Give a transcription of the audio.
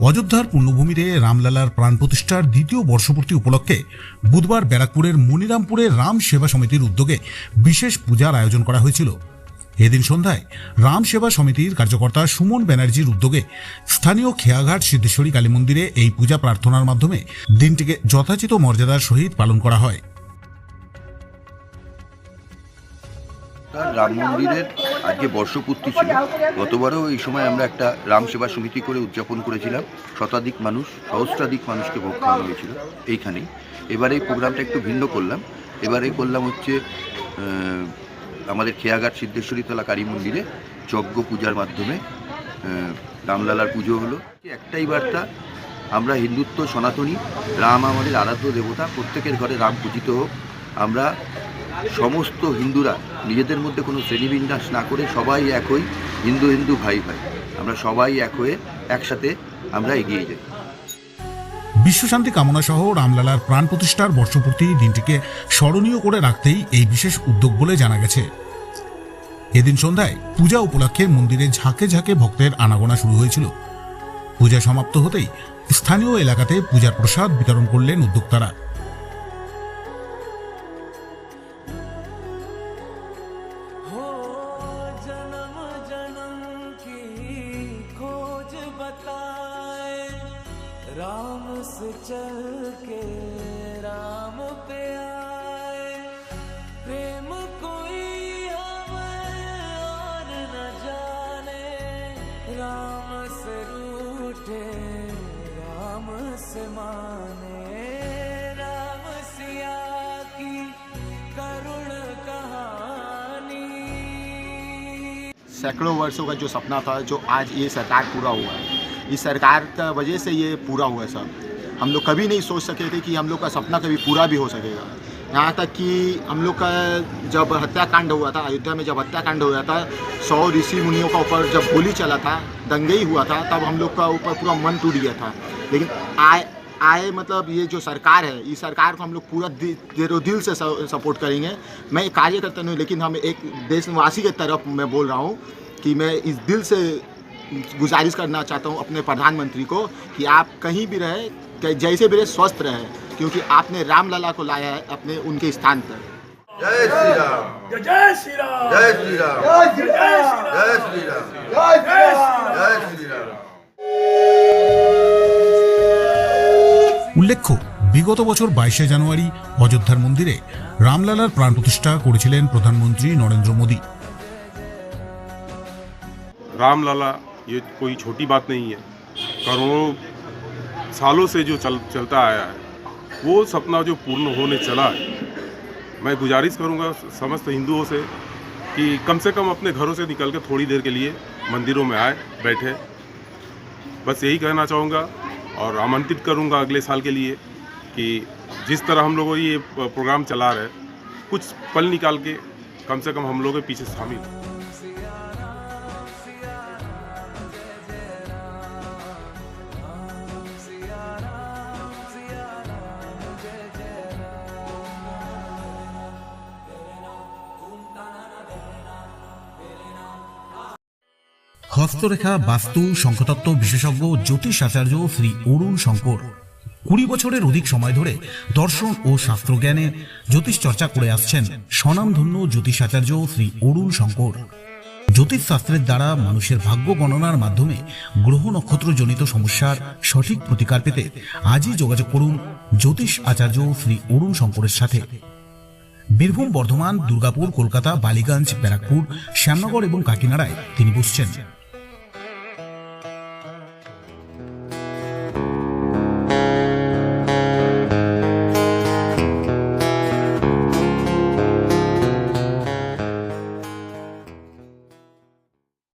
অযোধ্যার পুণ্যভূমিতে রামলালার প্রাণ প্রতিষ্ঠার দ্বিতীয় বর্ষপূর্তি উপলক্ষে বুধবার ব্যারাকপুরের মনিরামপুরে রাম সেবা সমিতির উদ্যোগে বিশেষ পূজার আয়োজন করা হয়েছিল। এদিন সন্ধ্যায় রাম সেবা সমিতির কার্যকর্তা সুমন ব্যানার্জির উদ্যোগে স্থানীয় খেয়াঘাট সিদ্ধেশ্বরী কালী মন্দিরে এই পূজা প্রার্থনার মাধ্যমে দিনটিকে যথাচিত মর্যাদার সহিত পালন করা হয়। তার রাম মন্দিরের আজকে বর্ষপূর্তি ছিল। গতবারও এই সময় আমরা একটা রাম সেবা সমিতি করে উদযাপন করেছিলাম। শতাধিক মানুষ, সহস্রাধিক মানুষকে ভোগ খাওয়ানো হয়েছিল এইখানেই। এবারে এই প্রোগ্রামটা একটু ভিন্ন করলাম। এবারে করলাম হচ্ছে আমাদের খেয়াঘাট সিদ্ধেশ্বরীতলা কালী মন্দিরে যজ্ঞ পূজার মাধ্যমে রামলালার পুজো হলো। একটাই বার্তা, আমরা হিন্দুত্ব সনাতনী, রাম আমাদের আরাধ্য দেবতা, প্রত্যেকের ঘরে রাম পূজিত হোক। আমরা সমস্ত হিন্দুরা নিজেদের মধ্যে কোনো শ্রেণীবিন্যাস না করে সবাই এক হই, হিন্দু হিন্দু ভাই ভাই। আমরা সবাই এক হয়ে একসাথে আমরা এগিয়ে যাই। বিশ্বশান্তি কামনা সহ রামলালার প্রাণ প্রতিষ্ঠার বর্ষপূর্তি দিনটিকে স্মরণীয় করে রাখতেই এই বিশেষ উদ্যোগ বলে জানা গেছে। এদিন সন্ধ্যায় পূজা উপলক্ষে মন্দিরে ঝাঁকে ঝাঁকে ভক্তের আনাগোনা শুরু হয়েছিল। পূজা সমাপ্ত হতেই স্থানীয় এলাকাতে পূজার প্রসাদ বিতরণ করলেন উদ্যোক্তারা। बताए, राम से चल के राम पे आए। प्रेम कोई और न जाने, राम से रूठे, राम से माने। राम सिया की करुण कहानी। सैकड़ों वर्षों का जो सपना था, जो आज ये सरकार पूरा हुआ है। इस सरकार का वजह से ये पूरा हुआ सब। हम लोग कभी नहीं सोच सके थे कि हम लोग का सपना कभी पूरा भी हो सकेगा। यहाँ तक कि हम लोग का जब हत्याकांड हुआ था, अयोध्या में जब हत्याकांड हुआ था, सौ ऋषि मुनियों का ऊपर जब गोली चला था दंगे ही हुआ था, तब हम लोग का ऊपर पूरा मन टूट गया था। लेकिन आए आए मतलब ये जो सरकार है, इस सरकार को हम लोग पूरा दि- दिलो से सपोर्ट करेंगे। मैं कार्यकर्ता नहीं लेकिन हम एक देशवासी के तरफ़ मैं बोल रहा हूँ कि मैं इस दिल से गुजारिश करना चाहता हूँ अपने प्रधानमंत्री को कि आप कहीं भी रहे कि जैसे भी रहे स्वस्थ रहे क्योंकि आपने रामलला को लाया है अपने उनके स्थान पर জয় শ্রীরাম जय श्री राम জয় শ্রীরাম जय श्री राम জয় শ্রীরাম जय श्री राम জয় শ্রীরাম উল্লেখ্য বিগত বছর বাইশে জানুয়ারি অযোধ্যার মন্দিরে রামলালার প্রাণ প্রতিষ্ঠা করেছিলেন প্রধানমন্ত্রী নরেন্দ্র মোদী रामलला ये कोई छोटी बात नहीं है। करोड़ों सालों से जो चल, चलता आया है, वो सपना जो पूर्ण होने चला है, मैं गुजारिश करूँगा समस्त हिंदुओं से कि कम से कम अपने घरों से निकल कर थोड़ी देर के लिए मंदिरों में आए, बैठे। बस यही कहना चाहूँगा और आमंत्रित करूँगा अगले साल के लिए कि जिस तरह हम लोग ये प्रोग्राम चला रहे कुछ पल निकाल के कम से कम हम लोग के पीछे शामिल হস্তরেখা, বাস্তু, শঙ্খতত্ত্ব বিশেষজ্ঞ জ্যোতিষ আচার্য শ্রী অরুণ শঙ্কর। কুড়ি বছরের অধিক সময় ধরে দর্শন ও শাস্ত্রজ্ঞানে জ্যোতিষ চর্চা করে আসছেন স্বনামধন্য জ্যোতিষ আচার্য শ্রী অরুণ শঙ্কর। জ্যোতিষ শাস্ত্রের দ্বারা মানুষের ভাগ্য গণনার মাধ্যমে গ্রহ নক্ষত্র জনিত সমস্যার সঠিক প্রতিকার পেতে আজই যোগাযোগ করুন জ্যোতিষ আচার্য শ্রী অরুণ শঙ্করের সাথে। বীরভূম, বর্ধমান, দুর্গাপুর, কলকাতা, বালিগঞ্জ, ব্যারাকপুর, শ্যামনগর এবং কাকিনাড়ায় তিনি বসছেন।